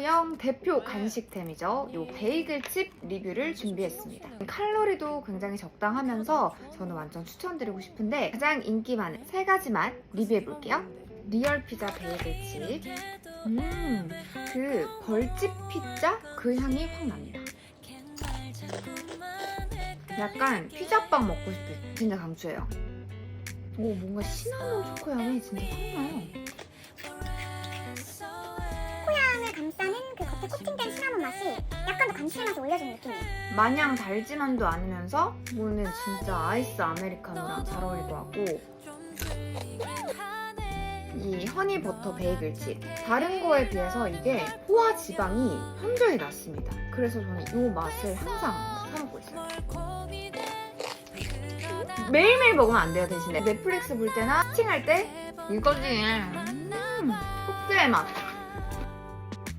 하루형 대표 간식템이죠. 요 베이글칩 리뷰를 준비했습니다. 칼로리도 굉장히 적당하면서 저는 완전 추천드리고 싶은데 가장 인기 많은 세 가지 맛 리뷰해볼게요. 리얼 피자 베이글칩. 음, 그 벌집 피자 그 향이 확 납니다. 약간 피자빵 먹고 싶을 때 진짜 강추해요. 오, 뭔가 시나몬 초코 향이 진짜 확 나요. 감칠맛을 올려주는 느낌이에요. 마냥 달지만도 않으면서 이거는 진짜 아이스 아메리카노랑 잘 어울릴 것 같고 이 허니 버터 베이글 칩 다른 거에 비해서 이게 포화 지방이 현저히 낮습니다. 그래서 저는 이 맛을 항상 사 먹고 있어요. 매일매일 먹으면 안 돼요 대신에 넷플릭스 볼 때나 스팅할 때 이거지 음, 속죄의 맛